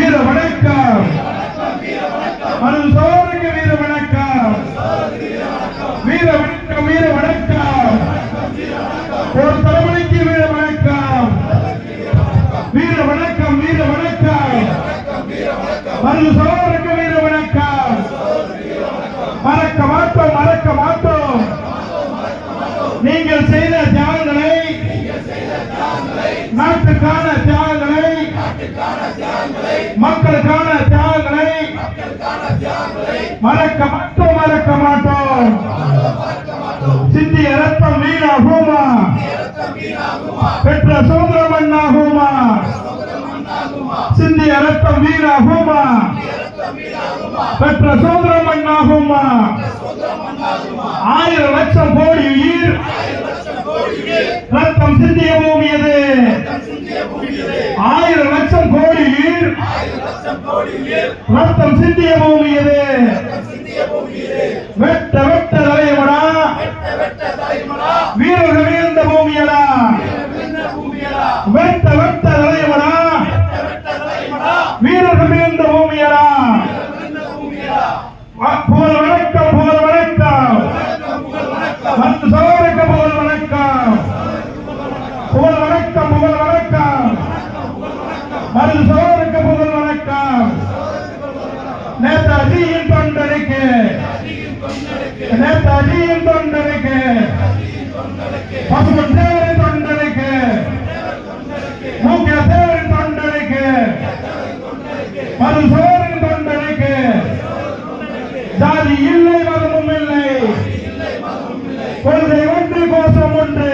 வீர வணக்கம். மனது சோதனைக்கு வீர வணக்கம். வீர வணக்கம் வீர வணக்கம். ஒரு தலைமுறைக்கு வீர வணக்கம். வீர வணக்கம் வீர வணக்கம். மனது சோதனைக்கு வீர வணக்கம். மறக்க மாட்டோம் மறக்க மாட்டோம். நீங்கள் செய்த தியாகங்களை நாட்டுக்கான தியாகங்களை மக்களுக்கான தியாகங்களை மறக்க மாட்டோம் மறக்க மாட்டோம். சிந்திய ரத்தம் வீணாகுமா? பெற்ற சுதந்திரம் மண்ணாகுமா? சிந்திய ரத்தம் வீணாகுமா? பெற்ற சுதந்திரம் மண்ணாகுமா? ஆயிரம் லட்சம் கோடி கோடி ரத்தம் சிந்திய பூமி இது வெட்ட வெட்ட தலையமடா வீரர்கள் வீழ்ந்த பூமியடா. வெட்ட வெட்ட தலையமடா வீரர்கள் வீழ்ந்த பூமியடா. நேதாஜியின் தொண்டருக்கு. நேதாஜியின் தொண்டருக்கு. பசுமன் தேவரின் தொண்டருக்கு. மூக்கிய தேவரின் தொண்டருக்கு. மருசோரின் தொண்டருக்கு. ஜாதி இல்லை மதமும் இல்லை. கொள்கை ஒன்று கோஷம் ஒன்று.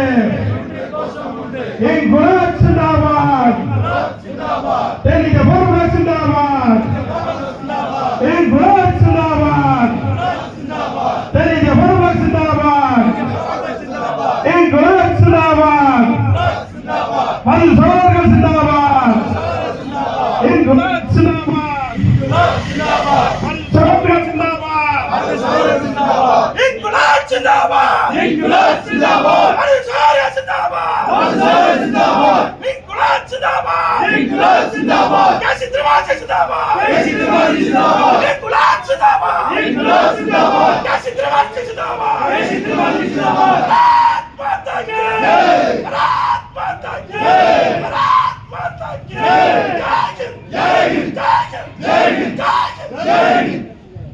என் குலாப் சோழர்கள் சிந்தாபாத் என் குலாப் சிந்தாபாத் மது சோழர்கள் சிந்தாபாத் இன்குலாப் ஜிந்தாபாத் இன்குலாப் ஜிந்தாபாத் அன்சாரி ஜிந்தாபாத் அன்சாரி ஜிந்தாபாத் இன்குலாப் ஜிந்தாபாத் இன்குலாப் ஜிந்தாபாத் காசி திருவாசி ஜிந்தாபாத் தேசி திருவாதி ஜிந்தாபாத் இன்குலாப் ஜிந்தாபாத் இன்குலாப் ஜிந்தாபாத் காசி திருவாசி ஜிந்தாபாத் தேசி திருவாதி ஜிந்தாபாத்